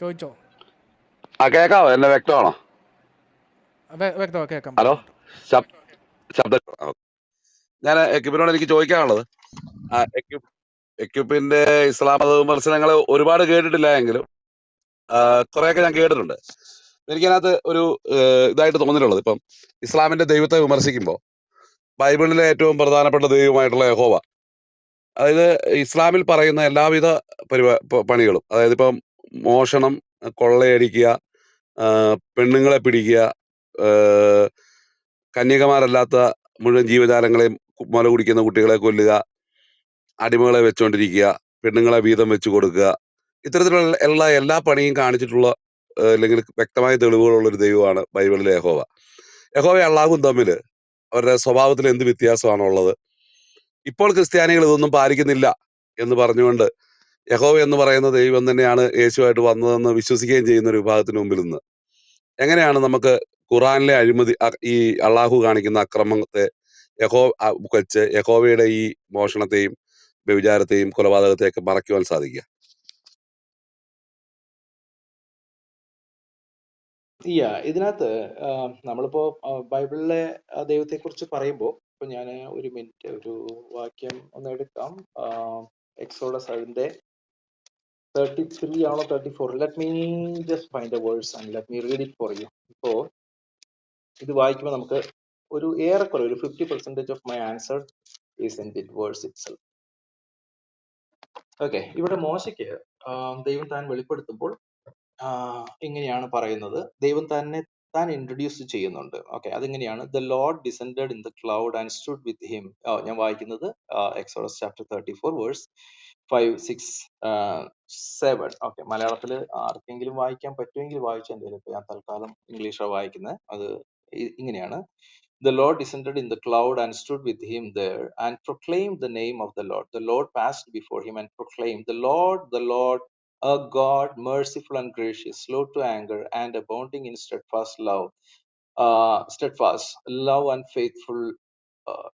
ചോദിച്ചോ? ആ കേക്കാവോ? എന്നെ വ്യക്തമാണോ? വ്യക്തമാ കേൾക്കാം ഹലോ? ശബ്ദ ശബ് ശബ്ദം ഞാൻ എക്യുപ്പിനോട് എനിക്ക് ചോദിക്കാനുള്ളത്. എക്യുപ്പിന്റെ ഇസ്ലാം മത വിമർശനങ്ങൾ ഒരുപാട് കേട്ടിട്ടില്ല എങ്കിലും കുറെയൊക്കെ ഞാൻ കേട്ടിട്ടുണ്ട്. എനിക്കതിനകത്ത് ഒരു ഇതായിട്ട് തോന്നിയിട്ടുള്ളത്. ഇപ്പം ഇസ്ലാമിന്റെ ദൈവത്തെ വിമർശിക്കുമ്പോൾ ബൈബിളിലെ ഏറ്റവും പ്രധാനപ്പെട്ട ദൈവമായിട്ടുള്ള യഹോവ. അതായത് ഇസ്ലാമിൽ പറയുന്ന എല്ലാവിധ പരിപാ പണികളും അതായത് ഇപ്പം മോഷണം കൊള്ളയടിക്കുക പെണ്ണുങ്ങളെ പിടിക്കുക കന്യകമാരല്ലാത്ത മുഴുവൻ ജീവജാലങ്ങളെയും മുല കുടിക്കുന്ന കുട്ടികളെ കൊല്ലുക അടിമകളെ വെച്ചുകൊണ്ടിരിക്കുക പെണ്ണുങ്ങളെ വീതം വെച്ച് കൊടുക്കുക ഇത്തരത്തിലുള്ള എല്ലാ എല്ലാ പണിയും കാണിച്ചിട്ടുള്ള അല്ലെങ്കിൽ വ്യക്തമായ തെളിവുകളുള്ള ഒരു ദൈവമാണ് ബൈബിളിലെ യഹോവ. യഹോവ അള്ളാഹും തമ്മിൽ അവരുടെ സ്വഭാവത്തിൽ എന്ത് വ്യത്യാസമാണുള്ളത്? ഇപ്പോൾ ക്രിസ്ത്യാനികൾ ഇതൊന്നും പാലിക്കുന്നില്ല എന്ന് പറഞ്ഞുകൊണ്ട് യഹോവ എന്ന് പറയുന്ന ദൈവം തന്നെയാണ് യേശുവായിട്ട് വന്നതെന്ന് വിശ്വസിക്കുകയും ചെയ്യുന്ന ഒരു വിഭാഗത്തിന് മുമ്പിൽ നിന്ന്. എങ്ങനെയാണ് നമുക്ക് ഖുറാനിലെ അഴിമതി ഈ അള്ളാഹു കാണിക്കുന്ന അക്രമത്തെ യഹോ വെച്ച് യഹോവയുടെ ഈ മോഷണത്തെയും വ്യഭിചാരത്തെയും കൊലപാതകത്തെയും ഒക്കെ മറയ്ക്കുവാൻ സാധിക്കുക? ഇതിനകത്ത് നമ്മളിപ്പോ ബൈബിളിലെ ദൈവത്തെ കുറിച്ച് പറയുമ്പോൾ ഇപ്പൊ ഞാൻ ഒരു മിനിറ്റ് ഒരു വാക്യം ഒന്ന് എടുക്കാം. എക്സോഡസ് അതിന്റെ തേർട്ടി ത്രീ ആണോ thirty four let me just find a and and let me read it for you ഇപ്പോ ഇത് വായിക്കുമ്പോൾ നമുക്ക് ഒരു ഏറെക്കുറെ ഒരു fifty percentage of my answer is in that verse it okay ഇവിടെ മോശയ്ക്ക് ദൈവം താൻ വെളിപ്പെടുത്തുമ്പോൾ ഇങ്ങനെയാണ് പറയുന്നത്. ദൈവം തന്നെ താൻ ഇൻട്രൊഡ്യൂസ് ചെയ്യുന്നുണ്ട്. ഓക്കെ അതിങ്ങനെയാണ്? The lord descended in the cloud and stood with him ഞാൻ വായിക്കുന്നത് Exodus chapter thirty four verse five six seven okay മലയാളത്തിൽ ആർക്കെങ്കിലും വായിക്കാൻ പറ്റുമെങ്കിൽ വായിച്ചാൽ എന്തെങ്കിലും ഞാൻ തൽക്കാലം ഇംഗ്ലീഷാണ് വായിക്കുന്നത് അത് ഇ- ഇങ്ങനെയാണ് The Lord descended in the cloud and stood with him there and proclaimed the name of the Lord. The Lord passed before him and proclaimed, The Lord, the Lord, a God, merciful and gracious, slow to anger, and abounding in steadfast love, uh, steadfast love and faithful, uh,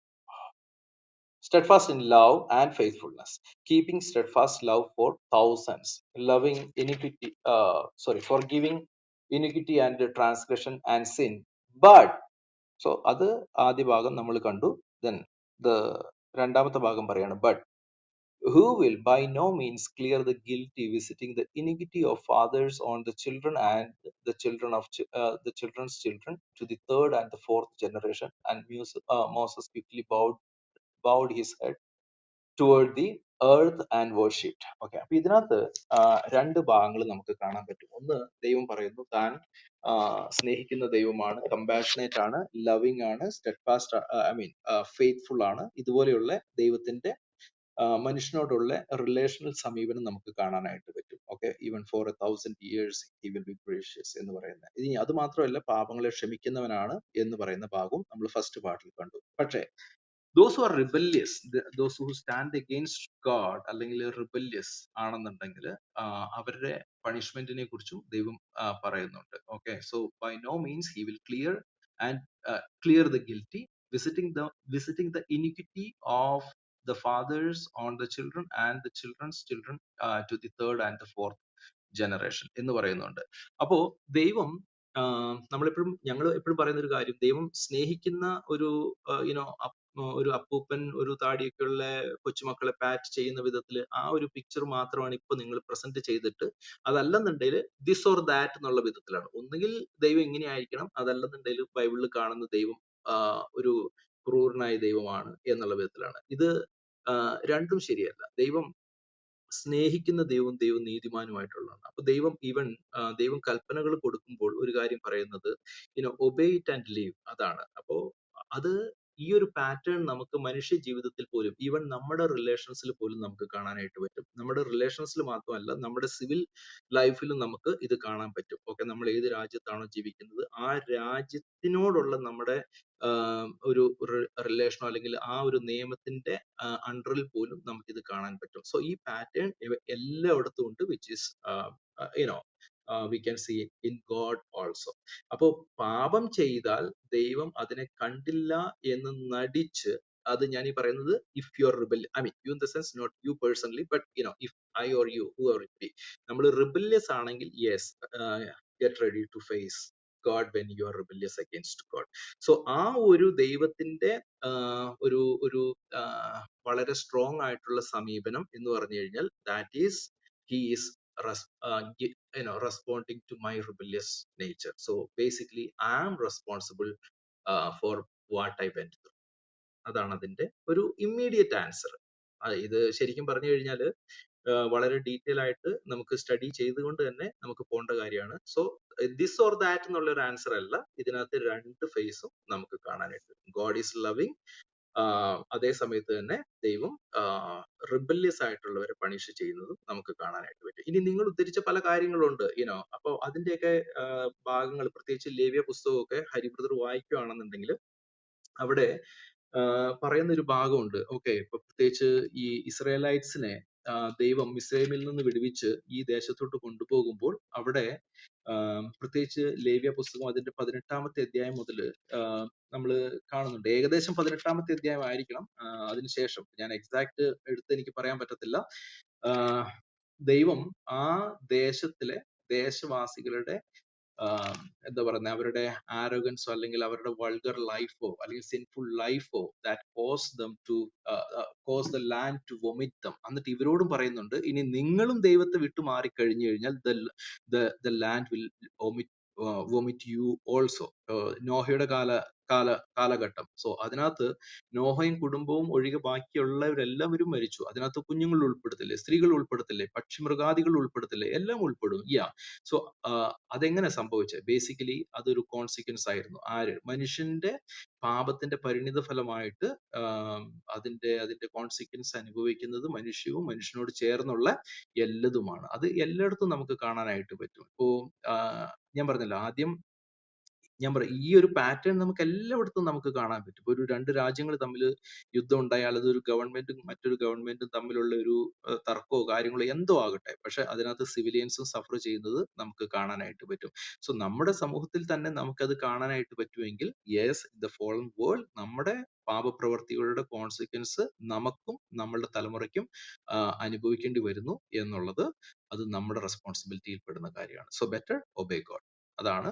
steadfast in love and faithfulness, keeping steadfast love for thousands, loving iniquity, uh, sorry, forgiving iniquity and transgression and sin. But so അത് ആദ്യ ഭാഗം നമ്മൾ കണ്ടു then the രണ്ടാമത്തെ ഭാഗം പറയാണ് but who will by no means clear the guilty visiting the iniquity of fathers on the children and the children of chi- uh, the children's children to the third and the fourth generation and Mus- uh, moses his head toward the earth and worshipped okay അപ്പൊ ഇതിനകത്ത് രണ്ട് ഭാഗങ്ങൾ നമുക്ക് കാണാൻ പറ്റും. ഒന്ന് ദൈവം പറയുന്നു താൻ സ്നേഹിക്കുന്ന ദൈവമാണ് കമ്പാഷനേറ്റ് ആണ് ലവിങ് ആണ് സ്റ്റെഡ്ഫാസ്റ്റ് ഐ മീൻ ഫെയ്ത്ത്ഫുൾ ആണ്. ഇതുപോലെയുള്ള ദൈവത്തിന്റെ മനുഷ്യനോടുള്ള റിലേഷണൽ സമീപനം നമുക്ക് കാണാനായിട്ട് പറ്റും. Okay even for a thousand years he will be gracious എന്ന് പറയുന്നത്. ഇനി അത് മാത്രമല്ല പാപങ്ങളെ ക്ഷമിക്കുന്നവനാണ് എന്ന് പറയുന്ന ഭാഗവും നമ്മൾ ഫസ്റ്റ് പാർട്ടിൽ കണ്ടു. പക്ഷേ those are rebellious those who stand against God അല്ലെങ്കിൽ റിബല്യസ് ആണെന്നുണ്ടെങ്കിൽ അവരുടെ പണിഷ്മെന്റിനെ കുറിച്ചും ദൈവം പറയുന്നുണ്ട്. Okay so by no means he will clear and clear the guilty visiting the visiting the iniquity of the fathers on the children and the children's children to the third and the fourth generation എന്ന് പറയുന്നുണ്ട്. അപ്പോ ദൈവം നമ്മളെപ്പോഴും ഞങ്ങൾ എപ്പോഴും പറയുന്ന ഒരു കാര്യം ദൈവം സ്നേഹിക്കുന്ന ഒരു യുനോ ഒരു അപ്പൂപ്പൻ ഒരു താടിയൊക്കെയുള്ള കൊച്ചുമക്കളെ പാറ്റ് ചെയ്യുന്ന വിധത്തിൽ ആ ഒരു പിക്ചർ മാത്രമാണ് ഇപ്പൊ നിങ്ങൾ പ്രസന്റ് ചെയ്തിട്ട്. അതല്ലെന്നുണ്ടെങ്കിൽ ദിസ് ഓർ ദാറ്റ് എന്നുള്ള വിധത്തിലാണ്. ഒന്നുകിൽ ദൈവം ഇങ്ങനെ ആയിരിക്കണം അതല്ലെന്നുണ്ടെങ്കിൽ ബൈബിളിൽ കാണുന്ന ദൈവം ഒരു ക്രൂരനായ ദൈവമാണ് എന്നുള്ള വിധത്തിലാണ്. ഇത് രണ്ടും ശരിയല്ല. ദൈവം സ്നേഹിക്കുന്ന ദൈവം ദൈവം നീതിമാനുമായിട്ടുള്ളതാണ്. അപ്പൊ ദൈവം ഈവൻ ദൈവം കൽപ്പനകൾ കൊടുക്കുമ്പോൾ ഒരു കാര്യം പറയുന്നത് you know obey it and leave അതാണ്. അപ്പോ അത് ഈ ഒരു പാറ്റേൺ നമുക്ക് മനുഷ്യ ജീവിതത്തിൽ പോലും ഈവൻ നമ്മുടെ റിലേഷൻസിൽ പോലും നമുക്ക് കാണാനായിട്ട് പറ്റും. നമ്മുടെ റിലേഷൻസിൽ മാത്രമല്ല നമ്മുടെ സിവിൽ ലൈഫിലും നമുക്ക് ഇത് കാണാൻ പറ്റും. ഓക്കെ നമ്മൾ ഏത് രാജ്യത്താണോ ജീവിക്കുന്നത് ആ രാജ്യത്തിനോടുള്ള നമ്മുടെ ഒരു റിലേഷനോ അല്ലെങ്കിൽ ആ ഒരു നിയമത്തിന്റെ അണ്ടറിൽ പോലും നമുക്ക് ഇത് കാണാൻ പറ്റും. സോ ഈ പാറ്റേൺ എല്ലായിടത്തും ഉണ്ട് which is you know we can see in God also അപ്പോ പാപം ചെയ്താൽ ദൈവം അതിനെ കണ്ടില്ല എന്ന് നടിച്ച് അത് ഞാൻ ഈ പറയുന്നത് if you are rebel I mean you in the sense not you personally but you know if I or you who are be നമ്മൾ റിബല്യസ് ആണെങ്കിൽ yes get ready to face God when you are rebellious against God so ആ ഒരു ദൈവത്തിന്റെ ഒരു ഒരു വളരെ strong ആയിട്ടുള്ള സമീപനം എന്ന് പറഞ്ഞു കഴിഞ്ഞാൽ that is he is you know responding to my rebellious nature. So basically i am responsible uh, for what i went through. അതാണ് അതിന്റെ ഒരു ഇമ്മീഡിയറ്റ് ആൻസർ ഇത് ശരിക്കും പറഞ്ഞു കഴിഞ്ഞാൽ വളരെ ഡീറ്റെയിൽ ആയിട്ട് നമുക്ക് സ്റ്റഡി ചെയ്തുകൊണ്ട് തന്നെ നമുക്ക് പോകേണ്ട കാര്യമാണ്. സോ ദിസ് ഓർ ദാറ്റ് എന്നുള്ള ഒരു ആൻസർ അല്ല. ഇതിനകത്ത് രണ്ട് ഫേസും നമുക്ക് കാണാനായിട്ട് ഗോഡ് ഈസ് ലവിങ് അതേ സമയത്ത് തന്നെ ദൈവം റിബല്യസ് ആയിട്ടുള്ളവരെ പണിഷ് ചെയ്യുന്നതും നമുക്ക് കാണാനായിട്ട് പറ്റും. ഇനി നിങ്ങൾ ഉദ്ധരിച്ച പല കാര്യങ്ങളുണ്ട് ഇനോ അപ്പോൾ അതിന്റെയൊക്കെ ഭാഗങ്ങൾ പ്രത്യേകിച്ച് ലേവ്യ പുസ്തകമൊക്കെ ഹരിബ്രദർ വായിക്കുകയാണെന്നുണ്ടെങ്കിൽ അവിടെ പറയുന്ന ഒരു ഭാഗമുണ്ട്. ഓക്കെ ഇപ്പൊ പ്രത്യേകിച്ച് ഈ ഇസ്രയേലൈറ്റ്സിനെ ദൈവം മിസ്രൈമിൽ നിന്ന് വിടുവിച്ച് ഈ ദേശത്തോട്ട് കൊണ്ടുപോകുമ്പോൾ അവിടെ പ്രത്യേകിച്ച് ലേവ്യ പുസ്തകം അതിന്റെ പതിനെട്ടാമത്തെ അധ്യായം മുതൽ നമ്മൾ കാണുന്നുണ്ട്. ഏകദേശം പതിനെട്ടാമത്തെ അധ്യായം ആയിരിക്കണം അതിനുശേഷം ഞാൻ എക്സാക്ട് എടുത്ത് എനിക്ക് പറയാൻ പറ്റത്തില്ല. ദൈവം ആ ദേശത്തിലെ ദേശവാസികളുടെ എന്താ പറയുന്നത് അവരുടെ ആരോഗൻസോ അല്ലെങ്കിൽ അവരുടെ വൾഗർ ലൈഫോ അല്ലെങ്കിൽ sinful ലൈഫോ that cause them to cause the land to vomit them എന്നിട്ട് ഇവരോടും പറയുന്നുണ്ട് ഇനി നിങ്ങളും ദൈവത്തെ വിട്ടു മാറി കഴിഞ്ഞു കഴിഞ്ഞാൽ the land will vomit you also നോഹയുടെ കാല കാല കാലഘട്ടം. സോ അതിനകത്ത് നോഹയും കുടുംബവും ഒഴികെ ബാക്കിയുള്ളവരെല്ലാവരും മരിച്ചു. അതിനകത്ത് കുഞ്ഞുങ്ങൾ ഉൾപ്പെടുത്തില്ലേ സ്ത്രീകൾ ഉൾപ്പെടുത്തില്ലേ പക്ഷിമൃഗാദികൾ ഉൾപ്പെടുത്തില്ലേ എല്ലാം ഉൾപ്പെടും. യാ സോ അതെങ്ങനെ സംഭവിച്ചത് ബേസിക്കലി അതൊരു കോൺസിക്വൻസ് ആയിരുന്നു. ആര്? മനുഷ്യന്റെ പാപത്തിന്റെ പരിണിത ഫലമായിട്ട് അതിന്റെ അതിന്റെ കോൺസിക്വൻസ് അനുഭവിക്കുന്നത് മനുഷ്യവും മനുഷ്യനോട് ചേർന്നുള്ള എല്ലതുമാണ്. അത് എല്ലായിടത്തും നമുക്ക് കാണാനായിട്ട് പറ്റും. ഇപ്പോ ഞാൻ പറഞ്ഞല്ലോ ആദ്യം ഞാൻ പറയും ഈ ഒരു പാറ്റേൺ നമുക്ക് എല്ലായിടത്തും നമുക്ക് കാണാൻ പറ്റും. ഒരു രണ്ട് രാജ്യങ്ങൾ തമ്മിൽ യുദ്ധം ഉണ്ടായാൽ അത് ഒരു ഗവൺമെന്റും മറ്റൊരു ഗവൺമെന്റും തമ്മിലുള്ള ഒരു തർക്കോ തർക്കമോ കാര്യങ്ങളോ എന്തോ ആകട്ടെ. പക്ഷെ അതിനകത്ത് സിവിലിയൻസും സഫർ ചെയ്യുന്നത് നമുക്ക് കാണാനായിട്ട് പറ്റും. സോ നമ്മുടെ സമൂഹത്തിൽ തന്നെ നമുക്കത് കാണാനായിട്ട് പറ്റുമെങ്കിൽ യെസ് ദ ഫോളൻ വേൾഡ് നമ്മുടെ പാപപ്രവർത്തികളുടെ കോൺസിക്വൻസ് നമുക്കും നമ്മളുടെ തലമുറയ്ക്കും അനുഭവിക്കേണ്ടി വരുന്നു എന്നുള്ളത് അത് നമ്മുടെ റെസ്പോൺസിബിലിറ്റിയിൽ പെടുന്ന കാര്യമാണ്. സോ ബെറ്റർ ഒബേ ഗോഡ് അതാണ്